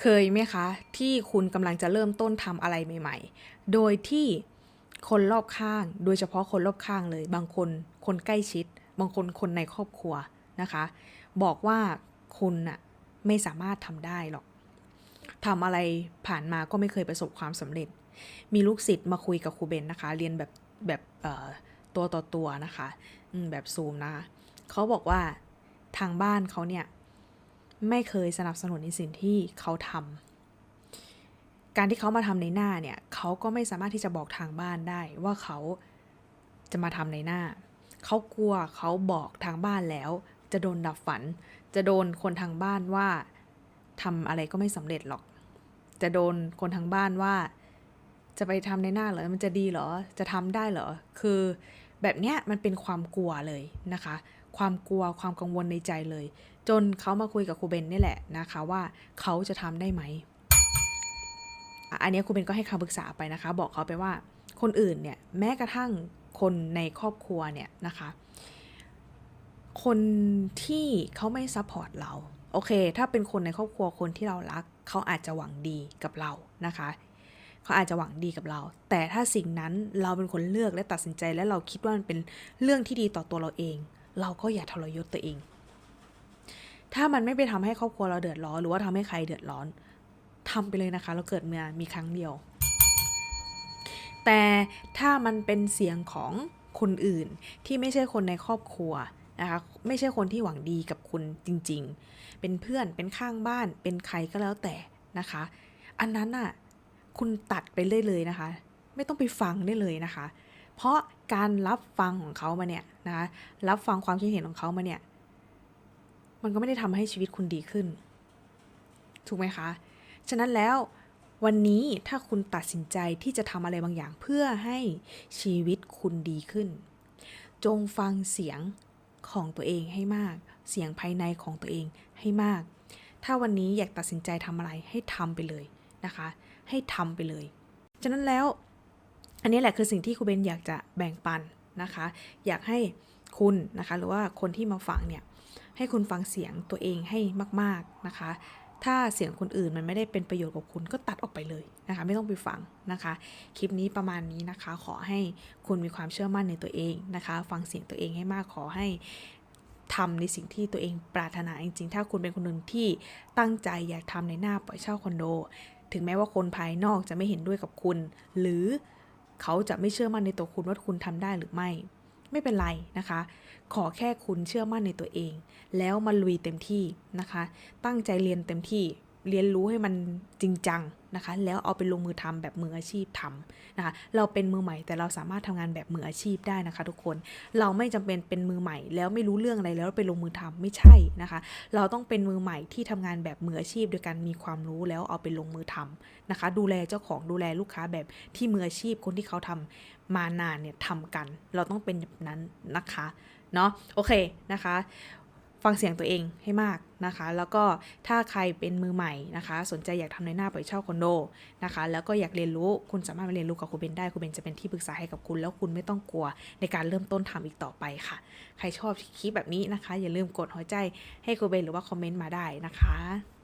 เคยไหมคะ ที่คุณกำลังจะเริ่มต้นทำอะไรใหม่ ๆ โดยที่คนรอบข้าง โดยเฉพาะคนรอบข้างเลย บางคนคนใกล้ชิด บางคนคนในครอบครัวนะคะ บอกว่าคุณน่ะไม่สามารถทำได้หรอกทำอะไรผ่านมาก็ไม่เคยประสบความสำเร็จ มีลูกศิษย์มาคุยกับครูเบนนะคะ เรียนแบบแบบตัวต่อตัวนะคะแบบซูมนะคะเขาบอกว่าทางบ้านเขาเนี่ย ไม่เคยสนับสนุนในสิ่งที่เขาทำการที่เขามาทำในหน้าเนี่ยเขาก็ไม่สามารถที่จะบอกทางบ้านได้ว่าเขาจะมาทำในหน้า เขากลัวเขาบอกทางบ้านแล้ว จะโดนดับฝัน จะโดนคนทางบ้านว่าทำอะไรก็ไม่สำเร็จหรอก จะโดนคนทางบ้านว่า จะไปทำในหน้าเหรอมันจะดีเหรอ จะทำได้เหรอ คือแบบเนี้ยมันเป็นความกลัวเลยนะคะ ความกลัวความกังวลในใจเลย จนเขามาคุยกับครูเบนนี่แหละนะคะว่าเขาจะทำได้ไหม อันนี้ครูเบนก็ให้คำปรึกษาไปนะคะ บอกเขาไปว่าคนอื่นเนี่ยแม้กระทั่งคนในครอบครัวเนี่ยนะคะ คนที่เขาไม่ซัพพอร์ตเรา โอเค ถ้าเป็นคนในครอบครัวคนที่เรารัก เขาอาจจะหวังดีกับเรานะคะเขาอาจจะหวังดีกับเรา แต่ถ้าสิ่งนั้นเราเป็นคนเลือกและตัดสินใจและเราคิดว่ามันเป็นเรื่องที่ดีต่อตัวเราเอง เราก็อย่าทรยศตัวเอง ถ้ามันไม่ไปทำให้ครอบครัวเราเดือดร้อน หรือว่าทำให้ใครเดือดร้อนทำไปเลยนะคะ เราเกิดมามีครั้งเดียว แต่ถ้ามันเป็นเสียงของคนอื่นที่ไม่ใช่คนในครอบครัวนะคะไม่ใช่คนที่หวังดีกับคุณจริง ๆ เป็นเพื่อนเป็นข้างบ้าน เป็นใครก็แล้วแต่นะคะ อันนั้นน่ะคุณตัดไปเลยเลยนะคะ ไม่ต้องไปฟังได้เลยนะคะ เพราะการรับฟังของเขามาเนี่ยนะคะรับฟังความคิดเห็นของเขามาเนี่ย มันก็ไม่ได้ทำให้ชีวิตคุณดีขึ้น ถูกไหมคะ ฉะนั้นแล้ววันนี้ถ้าคุณตัดสินใจที่จะทำอะไรบางอย่างเพื่อให้ชีวิตคุณดีขึ้น จงฟังเสียงของตัวเองให้มาก เสียงภายในของตัวเองให้มาก ถ้าวันนี้อยากตัดสินใจทำอะไรให้ทำไปเลยนะคะ ให้ทำไปเลย ฉะนั้นแล้ว อันนี้แหละคือสิ่งที่ครูเบนอยากจะแบ่งปันนะคะ อยากให้คุณนะคะ หรือว่าคนที่มาฟังเนี่ย ให้คุณฟังเสียงตัวเองให้มาก ๆนะคะ ถ้าเสียงคนอื่นมันไม่ได้เป็นประโยชน์กับคุณก็ตัดออกไปเลยนะคะ ไม่ต้องไปฟังนะคะ คลิปนี้ประมาณนี้นะคะ ขอให้คุณมีความเชื่อมั่นในตัวเองนะคะ ฟังเสียงตัวเองให้มากขอให้ทำในสิ่งที่ตัวเองปรารถนาจริงๆ ถ้าคุณเป็นคนหนึ่งที่ตั้งใจอยากทำในหน้าปล่อยเช่าคอนโด ถึงแม้ว่าคนภายนอกจะไม่เห็นด้วยกับคุณ หรือ เขาจะไม่เชื่อมั่นในตัวคุณว่าคุณทำได้หรือไม่ ไม่เป็นไรนะคะ ขอแค่คุณเชื่อมั่นในตัวเอง แล้วมาลุยเต็มที่นะคะ ตั้งใจเรียนเต็มที่ เรียนรู้ให้มันจริงจังนะคะ แล้วเอาไปลงมือทำแบบมืออาชีพทำนะคะ เราเป็นมือใหม่แต่เราสามารถทำงานแบบมืออาชีพได้นะคะ ทุกคน เราไม่จำเป็นเป็นมือใหม่ แล้วไม่รู้เรื่องอะไรแล้วไปลงมือทำไม่ใช่นะคะ เราต้องเป็นมือใหม่ที่ทำงานแบบมืออาชีพโดยการมีความรู้แล้วเอาไปลงมือทำนะคะ ดูแลเจ้าของดูแลลูกค้าแบบที่มืออาชีพคนที่เขาทำมานานเนี่ยทำกัน เราต้องเป็นแบบนั้นนะคะ เนาะ โอเคนะคะ ฟังเสียงตัวเองให้มากนะคะ แล้วก็ถ้าใครเป็นมือใหม่นะคะ สนใจอยากทำในหน้าปล่อยเช่าคอนโดนะคะ แล้วก็อยากเรียนรู้คุณสามารถมาเรียนรู้กับครูเบนได้ครูเบนจะเป็นที่ปรึกษาให้กับคุณ แล้วคุณไม่ต้องกลัวในการเริ่มต้นทำอีกต่อไปค่ะ ใครชอบคลิปแบบนี้นะคะ อย่าลืมกดหัวใจให้ครูเบนหรือว่าคอมเมนต์มาได้นะคะ